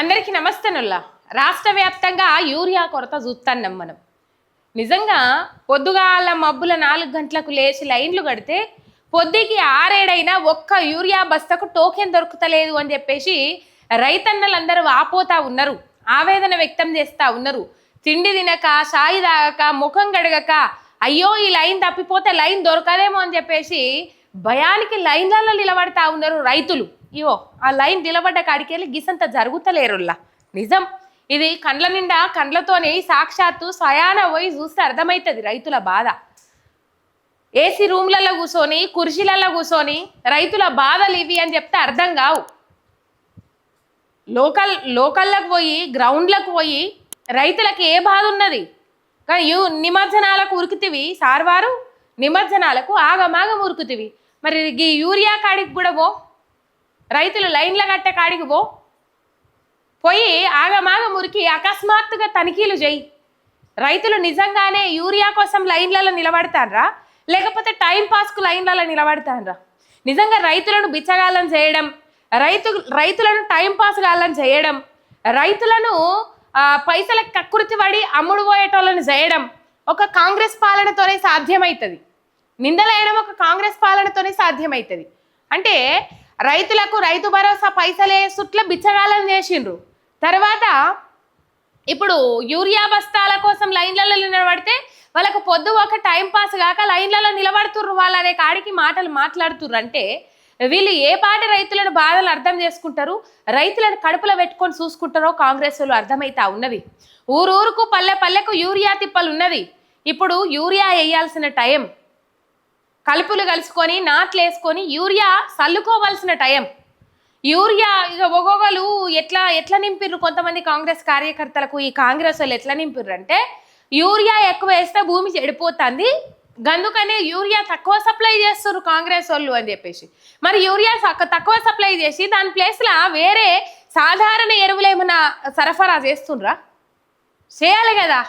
అందరికీ నమస్తేనుల్లా. రాష్ట్ర వ్యాప్తంగా యూరియా కొరత చూస్తున్నాం మనం. నిజంగా పొద్దుగాల మబ్బుల నాలుగు గంటలకు లేచి లైన్లు కడితే పొద్దుకి ఆరేడైనా ఒక్క యూరియా బస్తకు టోకెన్ దొరుకుతలేదు అని చెప్పేసి రైతన్నలందరూ ఆపోతా ఉన్నారు. ఆవేదన వ్యక్తం చేస్తూ ఉన్నారు. తిండి తినక సాయి తాగక ముఖం గడగక అయ్యో ఈ లైన్ తప్పిపోతే లైన్ దొరకదేమో అని చెప్పేసి భయానికి లైన్లలో నిలబడతా ఉన్నారు రైతులు. ఇవో ఆ లైన్ నిలబడ్డ కాడికి వెళ్ళి గిసంత జరుగుతలేరుల్లా. నిజం? ఇది కండ్ల నిండా కండ్లతోని సాక్షాత్తు స్వయాన పోయి చూస్తే అర్థమవుతుంది రైతుల బాధ. ఏసీ రూమ్లలో కూర్చొని కుర్చీలలో కూర్చొని రైతుల బాధలు ఇవి అని చెప్తే అర్థం కావు. లోకల్ లోకల్లకు పోయి గ్రౌండ్లకు పోయి రైతులకు ఏ బాధ ఉన్నది? కానీ యూ నిమజ్జనాలకు ఉరుకుతివి సార్వారు? నిమజ్జనాలకు ఆగమాగం ఉరుకుతివి. మరి ఈ యూరియా కాడికి కూడా పో. రైతులు లైన్ల కట్టే కాడికి పో. పోయి ఆగమాగ మురికి అకస్మాత్తుగా తనిఖీలు చేయి. రైతులు నిజంగానే యూరియా కోసం లైన్లలో నిలబడతాన్రా? లేకపోతే టైం పాస్కు లైన్లలో నిలబడతాన్రా? నిజంగా రైతులను బిచ్చగాళ్ళం చేయడం రైతు రైతులను టైం పాస్ గాలం చేయడం రైతులను పైసల పైసలకు కక్కుర్తి పడి అమ్ముడు పోయేటోళ్ళని చేయడం ఒక కాంగ్రెస్ పాలనతోనే సాధ్యమవుతుంది నిందలేయడం ఒక కాంగ్రెస్ పాలనతోనే సాధ్యమవుతుంది అంటే రైతులకు రైతు భరోసా పైసలే సుట్ల బిచ్చగాళ్ళని చేసిండ్రు. తర్వాత ఇప్పుడు యూరియా బస్తాల కోసం లైన్లలో నిలబడితే వాళ్ళకు పొద్దు ఒక టైం పాస్ కాక లైన్లలో నిలబడుతుర్రు వాళ్ళు అనే కాడికి మాటలు మాట్లాడుతుర్రు. అంటే వీళ్ళు ఏ పాటి రైతులను బాధలు అర్థం చేసుకుంటారు? రైతులను కడుపులో పెట్టుకొని చూసుకుంటారో కాంగ్రెస్ వాళ్ళు అర్థమైతా ఉన్నది. ఊరూరుకు పల్లె పల్లెకు యూరియా తిప్పలు ఉన్నది. ఇప్పుడు యూరియా వేయాల్సిన టైం. కలుపులు కలుసుకొని నాట్లు వేసుకొని యూరియా చల్లుకోవాల్సిన టైం. యూరియా ఇక ఒక్కొక్కరు ఎట్లా ఎట్లా నింపిర్రు? కొంతమంది కాంగ్రెస్ కార్యకర్తలకు ఈ కాంగ్రెస్ వాళ్ళు ఎట్లా నింపిర్రు అంటే యూరియా ఎక్కువ వేస్తే భూమి చెడిపోతుంది. గందుకనే యూరియా తక్కువ సప్లై చేస్తారు కాంగ్రెస్ వాళ్ళు అని చెప్పేసి. మరి యూరియా తక్కువ సప్లై చేసి దాని ప్లేస్లో వేరే సాధారణ ఎరువులు ఏమైనా సరఫరా చేస్తుండ్రా చేయాలి కదా.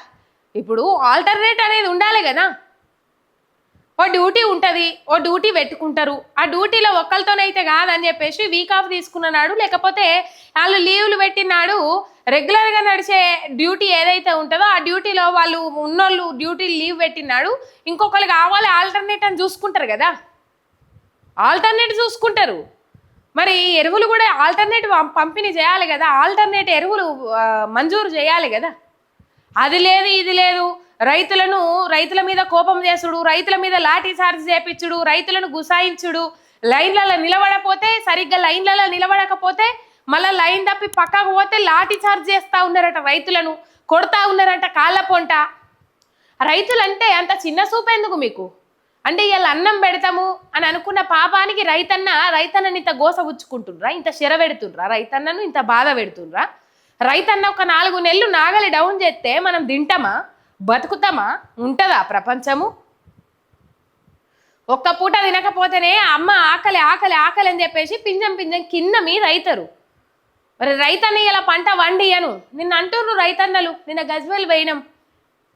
ఇప్పుడు ఆల్టర్నేట్ అనేది ఉండాలి కదా. ఓ డ్యూటీ ఉంటుంది ఓ డ్యూటీ పెట్టుకుంటారు. ఆ డ్యూటీలో ఒక్కరితోనైతే కాదని చెప్పేసి వీక్ ఆఫ్ తీసుకున్నాడు లేకపోతే వాళ్ళు లీవ్లు పెట్టినాడు రెగ్యులర్గా నడిచే డ్యూటీ ఏదైతే ఉంటుందో ఆ డ్యూటీలో వాళ్ళు ఉన్నోళ్ళు డ్యూటీ లీవ్ పెట్టినాడు ఇంకొకరు కావాలి ఆల్టర్నేట్ అని చూసుకుంటారు కదా. ఆల్టర్నేట్ చూసుకుంటారు. మరి ఎరువులు కూడా ఆల్టర్నేట్ పంపిణీ చేయాలి కదా ఆల్టర్నేట్ ఎరువులు మంజూరు చేయాలి కదా. అది లేదు ఇది లేదు రైతులను రైతుల మీద కోపం చేసుడు రైతుల మీద లాఠీ చార్జ్ చేపించుడు రైతులను గుసాయించుడు. లైన్లలో నిలబడపోతే సరిగ్గా లైన్లలో నిలబడకపోతే మళ్ళీ లైన్ తప్పి పక్కకు పోతే లాఠీ చార్జ్ చేస్తా ఉన్నారట రైతులను కొడతా ఉన్నారట కాళ్ళ పొంట. రైతులంటే అంత చిన్న సూపు ఎందుకు మీకు? అంటే ఇవాళ అన్నం పెడతాము అని అనుకున్న పాపానికి రైతన్న రైతన్నని ఇంత గోస ఉచ్చుకుంటుండ్రా ఇంత శిర పెడుతుండ్రా? రైతన్నను ఇంత బాధ పెడుతుండ్రా? రైతన్న ఒక నాలుగు నెలలు నాగలి డౌన్ చేస్తే మనం తింటామా? బతుకుతామా? ఉంటుందా ప్రపంచము? ఒక్క పూట తినకపోతేనే అమ్మ ఆకలి ఆకలి ఆకలి అని చెప్పేసి పింజం పింజం కింద మీ రైతరు మరి రైతన్న ఇలా పంట వండియను. నిన్న అంటుండ్రు రైతన్నలు నిన్న గజ్వేల్ పోయినాం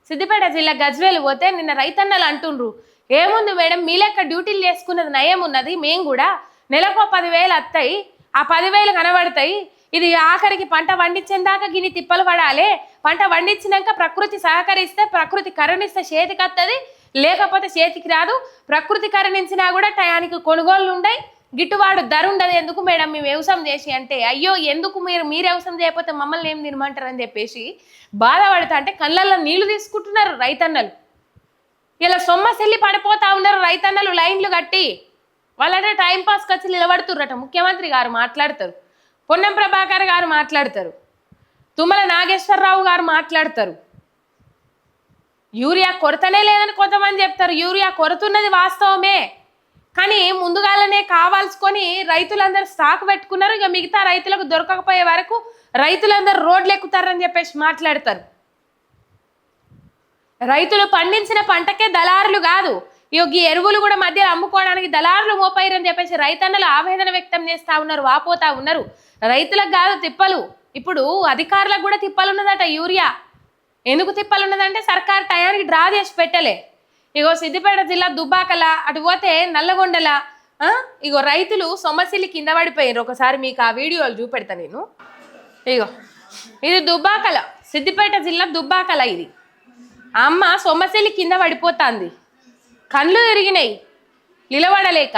సిద్దిపేట జిల్లా గజ్వేల్ పోతే నిన్న రైతన్నలు అంటుండ్రు. ఏముంది మేడం మీ లెక్క డ్యూటీలు చేసుకున్నది నయం ఉన్నది మేము కూడా నెలకో పదివేలు వస్తాయి ఆ పదివేలు కనబడతాయి ఇది ఆఖరికి పంట వండించేదాకా గిని తిప్పలు పడాలి పంట వండించినాక ప్రకృతి సహకరిస్తే ప్రకృతి కరుణిస్తే చేతికి వస్తుంది లేకపోతే చేతికి రాదు. ప్రకృతి కరుణించినా కూడా టయానికి కొనుగోళ్ళు ఉండయి గిట్టుబాటు ధర ఉండదు ఎందుకు మేడం? మేము వ్యవసాయం చేసి అంటే అయ్యో ఎందుకు మీరు మీరు వ్యవసాయం చేయకపోతే మమ్మల్ని ఏం తినమంటారు అని చెప్పేసి బాధపడతా అంటే కళ్ళల్లో నీళ్ళు తీసుకుంటున్నారు రైతన్నలు. ఇలా సొమ్మసెల్లి పడిపోతా ఉన్నారు రైతన్నలు లైన్లు కట్టి. వాళ్ళంటే టైం పాస్కి వచ్చి నిలబడుతుర్రట. ముఖ్యమంత్రి గారు మాట్లాడతారు. పొన్నం ప్రభాకర్ గారు మాట్లాడతారు. తుమ్మల నాగేశ్వరరావు గారు మాట్లాడతారు. యూరియా కొరతనే లేదని కొంతమంది చెప్తారు. యూరియా కొరతున్నది వాస్తవమే. కానీ ముందుగాలనే కావాల్సుకొని రైతులందరూ స్టాక్ పెట్టుకున్నారు. ఇక మిగతా రైతులకు దొరకకపోయే వరకు రైతులందరూ రోడ్లు ఎక్కుతారని చెప్పేసి మాట్లాడతారు. రైతులు పండించిన పంటకే దళారులు కాదు. ఈ ఎరువులు కూడా మధ్యలో అమ్ముకోవడానికి దళారులు మోపాయిరని చెప్పేసి రైతన్నలు ఆవేదన వ్యక్తం చేస్తా ఉన్నారు వాపోతా ఉన్నారు. రైతులకు కాదు తిప్పలు. ఇప్పుడు అధికారులకు కూడా తిప్పలున్నదట యూరియా. ఎందుకు తిప్పలున్నదంటే సర్కార్ టయానికి డ్రా చేసి పెట్టలే. ఇగో సిద్దిపేట జిల్లా దుబ్బాకల అటు పోతే నల్లగొండల ఇగో రైతులు సొమ్మసిల్లి కింద పడిపోయారు ఒకసారి మీకు ఆ వీడియోలు చూపెడతా నేను. ఇగో ఇది దుబ్బాకల సిద్దిపేట జిల్లా దుబ్బాకల ఇది. అమ్మ సొమ్మసిల్లి కింద పడిపోతుంది. కళ్ళు తిరిగినాయి నిలబడలేక.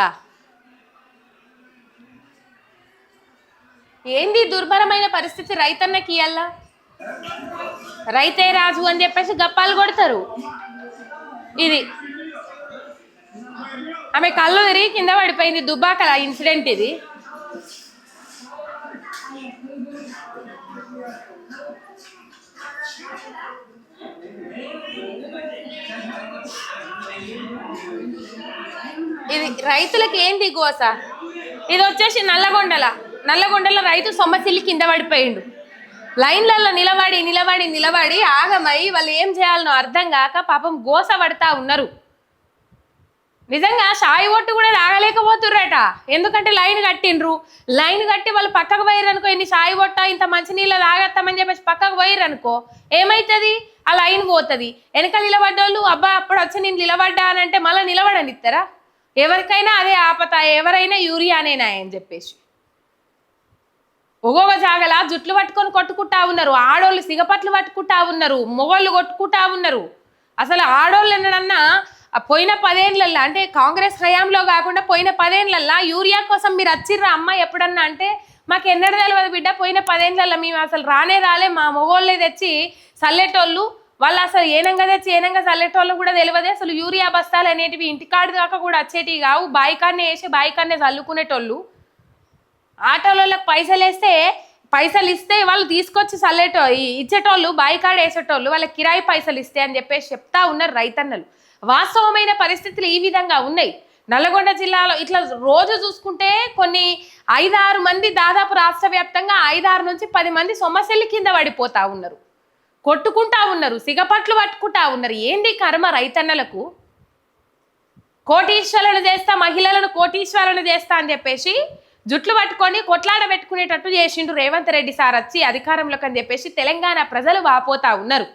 ఏంది దుర్భరమైన పరిస్థితి రైతన్నకి ఇయ్యాల? రైతే రాజు అని చెప్పేసి గప్పాలు కొడతారు. ఇది ఆమె కళ్ళు తిరిగి కింద పడిపోయింది దుబ్బాకల ఇన్సిడెంట్ ఇది. ఇది రైతులకు ఏంది గోస? ఇది వచ్చేసి నల్లగొండల. నల్లగొండలో రైతు సొమ్మసిల్లి కింద పడిపోయిండు. లైన్లలో నిలబడి నిలబడి నిలబడి ఆగమై వాళ్ళు ఏం చేయాలనో అర్థం కాక పాపం గోస పడతా ఉన్నారు. నిజంగా షాయి ఒట్టు కూడా రాగలేకపోతుర్రట ఎందుకంటే లైన్ కట్టిండ్రు. లైన్ కట్టి వాళ్ళు పక్కకు పోయిర్రు అనుకో ఇన్ని షాయి ఒట్ట ఇంత మంచినీళ్ళు తాగేస్తామని చెప్పేసి పక్కకు పోయిర్రు అనుకో ఏమవుతుంది ఆ లైన్ పోతుంది. వెనక నిలబడ్డోళ్ళు అబ్బా అప్పుడు వచ్చి నేను నిలబడ్డా అని అంటే మళ్ళీ నిలబడని ఇస్తారా ఎవరికైనా అదే ఆపత ఎవరైనా యూరియానేనా అని చెప్పేసి. ఒగోగ జాగల జుట్లు పట్టుకొని కొట్టుకుంటా ఉన్నారు. ఆడోళ్ళు సిగపట్లు పట్టుకుంటా ఉన్నారు. మొగోళ్ళు కొట్టుకుంటా ఉన్నారు. అసలు ఆడోళ్ళు ఎన్నడన్నా పోయిన పదేళ్ళల్లో అంటే కాంగ్రెస్ హయాంలో కాకుండా పోయిన పదేళ్ళల్లో యూరియా కోసం మీరు వచ్చిర్రా అమ్మ ఎప్పుడన్నా? అంటే మాకు ఎన్నడూ తెలియదు బిడ్డ పోయిన పదేళ్ళల్లో మేము అసలు రానే రాలే. మా మొగోళ్ళే తెచ్చి చల్లేటోళ్ళు వాళ్ళు అసలు ఏనంగా తెచ్చి ఏనంగా చల్లేటోళ్ళు కూడా తెలియదే అసలు యూరియా బస్తాలు అనేటివి ఇంటికాడి దాకా కూడా వచ్చేటివి కావు. బాయికాన్నే వేసి బాయికాన్నే చల్లుకునేటోళ్ళు. ఆటోలలో పైసలు వేస్తే పైసలు ఇస్తే వాళ్ళు తీసుకొచ్చి చల్లేటో ఈ- ఇచ్చేటోళ్ళు బాయికాడ వేసేటోళ్ళు వాళ్ళకి కిరాయి పైసలు ఇస్తే అని చెప్పేసి చెప్తా ఉన్నారు రైతన్నలు. వాస్తవమైన పరిస్థితులు ఈ విధంగా ఉన్నాయి. నల్గొండ జిల్లాలో ఇట్లా రోజు చూసుకుంటే కొన్ని ఐదారు మంది దాదాపు రాష్ట్ర వ్యాప్తంగా ఐదారు నుంచి పది మంది సొమ్మశెల్లి కింద పడిపోతా ఉన్నారు. కొట్టుకుంటా ఉన్నారు సిగపట్లు పట్టుకుంటా ఉన్నారు. ఏంది కర్మ రైతన్నలకు? కోటీశ్వరులను చేస్తా మహిళలను కోటీశ్వరులను చేస్తా అని చెప్పేసి జుట్లు పట్టుకొని కొట్లాడ పెట్టుకునేటట్టు చేసిండు రేవంత్ రెడ్డి సార్ వచ్చి అధికారంలోకి అని చెప్పేసి తెలంగాణ ప్రజలు వాపోతా ఉన్నారు.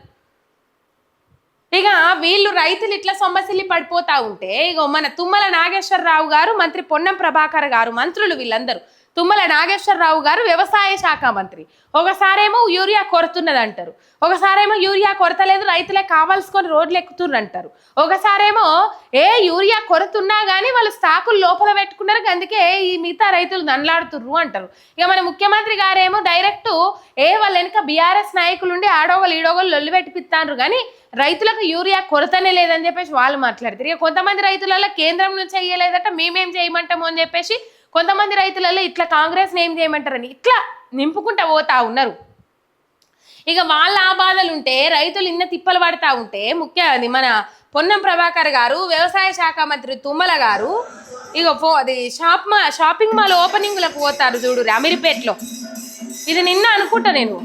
ఇక వీళ్ళు రైతులు ఇట్లా సొమ్మసిల్లి పడిపోతా ఉంటే ఇక మన తుమ్మల నాగేశ్వరరావు గారు మంత్రి పొన్నం ప్రభాకర్ గారు మంత్రులు వీళ్ళందరూ తుమ్మల నాగేశ్వరరావు గారు వ్యవసాయ శాఖ మంత్రి. ఒకసారేమో యూరియా కొరతున్నది అంటారు ఒకసారేమో యూరియా కొరత లేదు రైతులే కావాల్సుకొని రోడ్లు ఎక్కుతున్నారు అంటారు ఒకసారేమో ఏ యూరియా కొరతున్నా కానీ వాళ్ళు స్టాకులు లోపల పెట్టుకున్నారు అందుకే ఈ మిగతా రైతులు దండలాడుతుర్రు అంటారు. ఇక మన ముఖ్యమంత్రి గారేమో డైరెక్ట్ ఏ వాళ్ళ వెనుక బీఆర్ఎస్ నాయకులు ఉండి ఆడోగలు ఈడోగలు లొల్లి పెట్టిపిస్తాను కానీ రైతులకు యూరియా కొరతనే లేదని చెప్పేసి వాళ్ళు మాట్లాడతారు. ఇక కొంతమంది రైతులలో కేంద్రం నుంచి అయ్యలేదట మేమేం చేయమంటాము అని చెప్పేసి కొంతమంది రైతులలో ఇట్లా కాంగ్రెస్ ఏం చేయమంటారని ఇట్లా నింపుకుంటా పోతా ఉన్నారు. ఇక వాళ్ళ ఆబాధలు ఉంటే రైతులు ఇన్న తిప్పలు పడతా ఉంటే ముఖ్య అది మన పొన్నం ప్రభాకర్ గారు వ్యవసాయ శాఖ మంత్రి తుమ్మల గారు ఇక పో అది షాప్ మా షాపింగ్ మాల్ ఓపెనింగ్లకు పోతారు చూడు అమీర్పేట్లో. ఇది నిన్న అనుకుంటా నేను.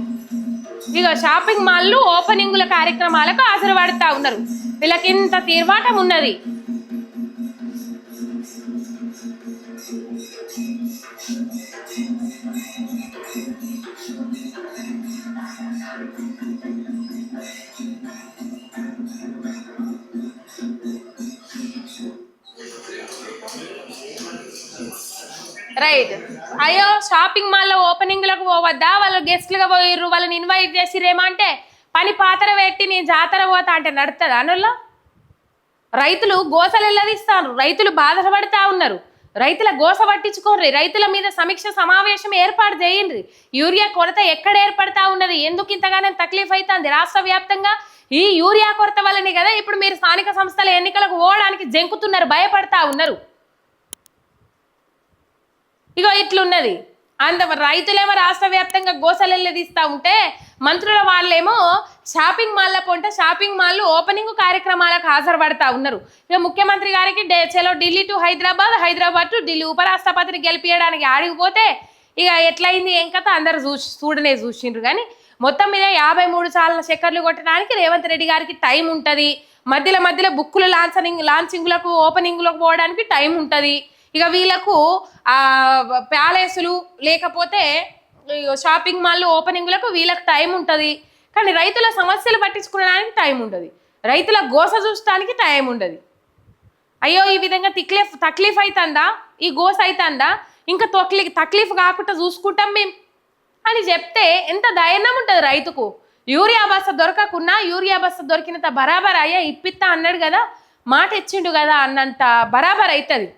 ఇక షాపింగ్ మాల్లు ఓపెనింగ్ల కార్యక్రమాలకు హాజరుపడతా ఉన్నారు. వీళ్ళకి ఇంత తీర్వాటం ఉన్నది. రైట్. అయ్యో షాపింగ్ మాల్లో ఓపెనింగ్లకు పోవద్దా? వాళ్ళు గెస్ట్లుగా పోయిర్రు వాళ్ళని ఇన్వైట్ చేసిరేమో అంటే పని పాతర పెట్టి నేను జాతర పోతా అంటే నడుతుంది అనుల్లో రైతులు గోసలు ఎల్లదిస్తారు రైతులు బాధపడతా ఉన్నారు. రైతుల గోస పట్టించుకోర్రి. రైతుల మీద సమీక్ష సమావేశం ఏర్పాటు చేయండి. యూరియా కొరత ఎక్కడ ఏర్పడతా ఉన్నది? ఎందుకు ఇంతగానే తక్లీఫ్ అవుతుంది రాష్ట్ర వ్యాప్తంగా ఈ యూరియా కొరత వల్లనే కదా ఇప్పుడు మీరు స్థానిక సంస్థల ఎన్నికలకు పోవడానికి జంకుతున్నారు భయపడతా ఉన్నారు. ఇగో ఇట్లున్నది. అంత రైతులేమో రాష్ట్ర వ్యాప్తంగా గోసలెల్లి తీస్తా ఉంటే మంత్రుల వాళ్ళేమో షాపింగ్ మాల్ల పొంట షాపింగ్ మాల్ ఓపెనింగ్ కార్యక్రమాలకు హాజరుపడతా ఉన్నారు. ఇక ముఖ్యమంత్రి గారికి డే చలో ఢిల్లీ టు హైదరాబాద్ హైదరాబాద్ టు ఢిల్లీ ఉపరాష్ట్రపతిని గెలిపించడానికి ఆడిగిపోతే ఇక ఎట్లయింది ఏం కథ అందరు చూసి చూడనే చూసిండ్రు. కానీ మొత్తం మీద యాభై మూడు సార్ల చక్కర్లు కొట్టడానికి రేవంత్ రెడ్డి గారికి టైం ఉంటుంది. మధ్యలో మధ్యలో బుక్కులు లాంచనింగ్ లాంచింగ్లకు ఓపెనింగ్లకు పోవడానికి టైం ఉంటుంది. ఇక వీళ్ళకు ఆ ప్యాలెస్లు లేకపోతే ఇగో షాపింగ్ మాల్ ఓపెనింగ్లకు వీళ్ళకి టైం ఉంటుంది. కానీ రైతుల సమస్యలు పట్టించుకోవడానికి టైం ఉండదు. రైతుల గోస చూడటానికి టైం ఉండదు. అయ్యో ఈ విధంగా తిక్లీఫ్ తక్లీఫ్ అవుతుందా ఈ గోస అవుతుందా ఇంకా తొక్లి తక్లీఫ్ కాకుండా చూసుకుంటాం మేము అని చెప్తే ఎంత దయనం ఉంటుంది రైతుకు? యూరియా బస్త దొరకకున్నా యూరియా బస్త దొరికినంత బరాబర్ అయ్యా ఇప్పిత్తా అన్నాడు కదా మాట ఇచ్చిండు కదా అన్నంత బరాబర్ అవుతుంది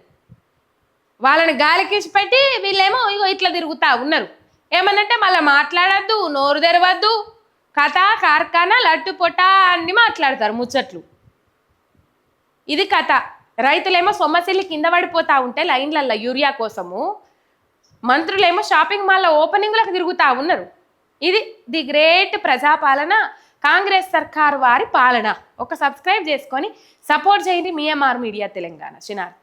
వాళ్ళని గాలికేసి పెట్టి వీళ్ళేమో ఇగో ఇట్లా తిరుగుతా ఉన్నారు. ఏమనంటే మళ్ళీ మాట్లాడద్దు నోరు తెరవద్దు కథ కార్ఖానా లట్టు పొట్ట అన్ని మాట్లాడతారు ముచ్చట్లు. ఇది కథ. రైతులేమో సొమ్మసిల్లి కింద పడిపోతా ఉంటే లైన్లల్లో యూరియా కోసము మంత్రులేమో షాపింగ్ మాల్లో ఓపెనింగ్లకు తిరుగుతా ఉన్నారు. ఇది ది గ్రేట్ ప్రజాపాలన కాంగ్రెస్ సర్కార్ వారి పాలన. ఒక సబ్స్క్రైబ్ చేసుకొని సపోర్ట్ చేయండి మీఎంఆర్ మీడియా తెలంగాణ. చిన్నారు